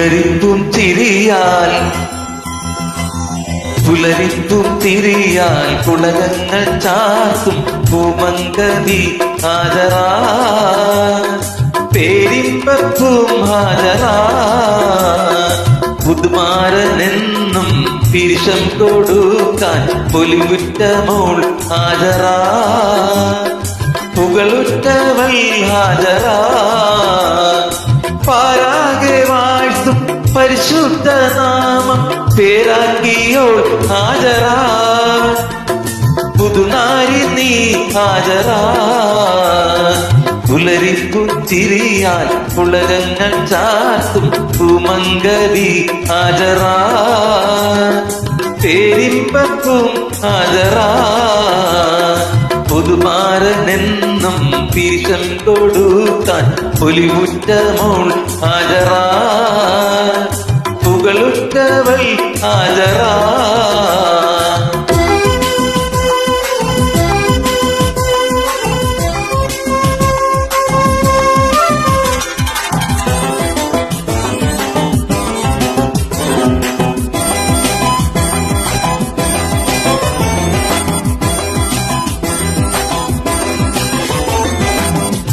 പുലരിപ്പും തിരിയാൽ പുലരിപ്പും തിരിയാൽ പുളകങ്ങൾ ചാർത്തും പൂമങ്കതി ഹാജരാ പേരിപ്പും ഹാജരാ പുതുമാരനെന്നും തിരിശം കൊടുക്കാൻ പൊലിവുറ്റ മോൾ ഹാജരാ പുകളുറ്റവൾ ഹാജരാ പാരാകെ പരിശുദ്ധ നാമം പേരാക്കിയോൾ ഹാജരാ പുതുനാരി നീ ഹാജരാ പുലരിപ്പുച്ചിരിയാൽ പുളരങ്ങൾ ചാർത്തും പൂമങ്കരി ഹാജരാ പേരിമ്പക്കും ഹാജരാ പുതുമാരനെന്നും പീശം കൊടുത്താൻ പൊലിവുറ്റ മോൾ ഹാജറാ പുകളുറ്റവൾ ഹാജറാ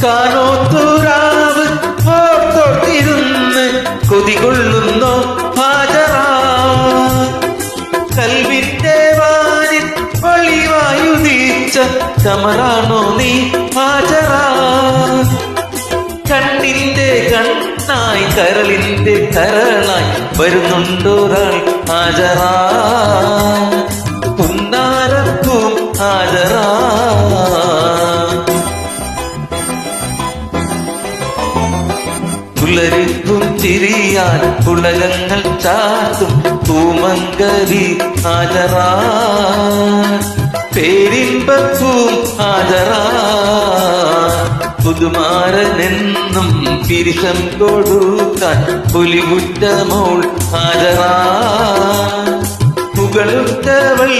കാനോത്തുരാവ് ഓർത്തൊട്ടിരുന്ന് കൊതികൊള്ളുന്നു ഹാജറാ. കൽവിന്റെ വാനിൽ ഒളിവായുദീച്ച കമറാണോ നീ ഹാജറാ. കണ്ണിന്റെ കണ്ണായി കരളിന്റെ കരളായി വരുന്നുണ്ടൊരാൾ ഹാജറാ. ഹാജറാ. പുലരിപ്പും ചിരിയാൽ പുളകങ്ങൾ ചാത്തും പൂമങ്കരി ഹാജറാ പേരിമ്പപ്പും ഹാജറാ പുതുമാരനെന്നും തിരിസം കൊടുക്കാൻ പുലിമുറ്റമോൾ മോൾ ഹാജറാ പുകളുറ്റവൾ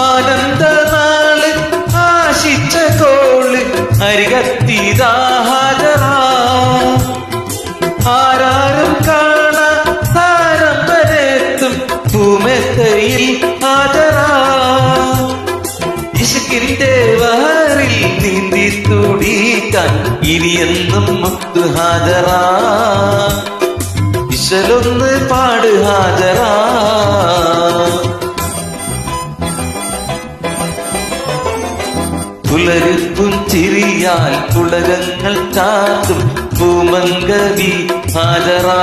ആനന്ദനാൾ ആശിച്ച കോൾ അരികത്തിരാഹാജറാ ആരാരും കാണാ താരം വരെത്തും ഭൂമെത്തയിൽ ഹാജറാ. ഇശുക്കിന്റെ വഹറിൽ നീന്തി തുടിക്കാൻ ഇനിയെന്നും മുത്തു ഹാജറാ. ഇശലൊന്ന് പാട് ഹാജറാ. ചിരിയാൽ തുടരങ്ങൾ ചാത്തും പൂമങ്കവി ഹാജറാ.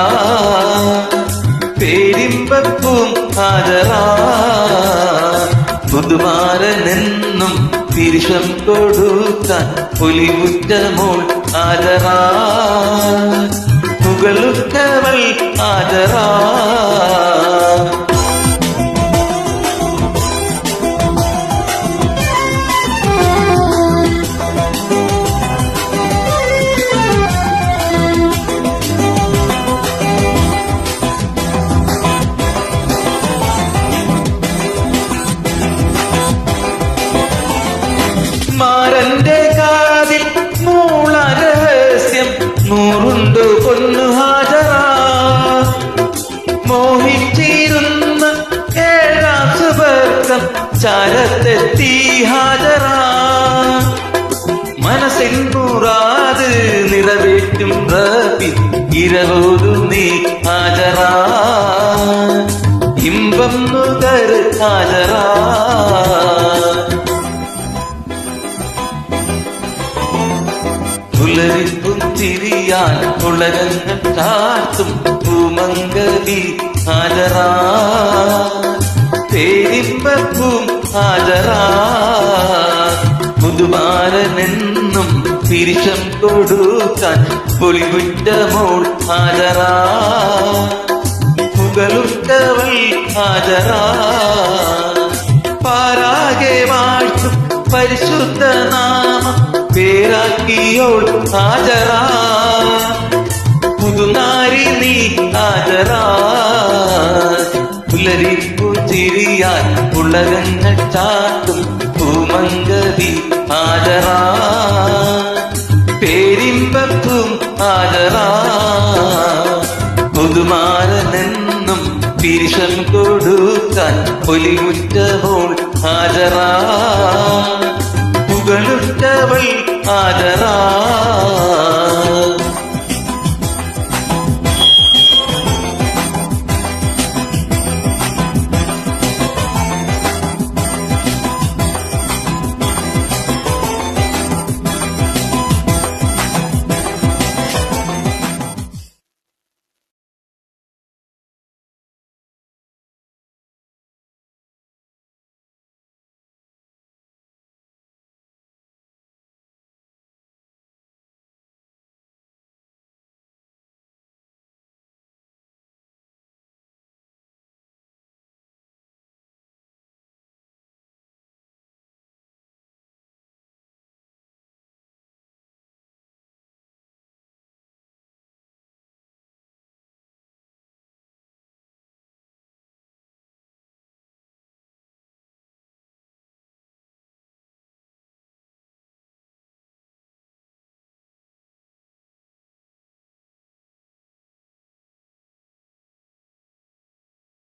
പേരിമ്പപ്പും ഹാജറാ. പുതുമാരനെന്നും തിരിശം കൊടുക്കാൻ പുലിമുറ്റമോൾ മോൾ ഹാജറാ. പുകളുറ്റവൾ ചരത്തെത്തി ഹാജറാ മനസ്സിൽ മുറാത് നിറവേറ്റും റബി ഇരവോതു നീ ഹാജറാ ഇമ്പം മുതൽ ഹാജറാ പുലരിപ്പും തിരിയാൻ പൂമങ്കലി ഹാജറാ പേരിമ്പപ്പും ഹാജറാ പുതുമാരനെന്നും തിരിശം കൊടുക്കാൻ പൊളിവിട്ട മോൾ ഹാജറാ പുകളുട്ടവൾ ഹാജരാ. പാരാകെ വാഴ്ത്തും പരിശുദ്ധ പേരാക്കിയോൾ ഹാജരാ. പുതുനാരി നീ ഹാജരാ. പുലരിപ്പു ചിരിയാൻ പുളകങ്ങൾ ചാട്ടും പൂമങ്കവി ആദരാ പേരിമ്പത്തും ആദരാ പുതുമാരനെന്നും പിരിശം കൊടുക്കാൻ പൊലിമുറ്റവോൾ ആദരാ പുകളുറ്റവൾ ഹാജരാ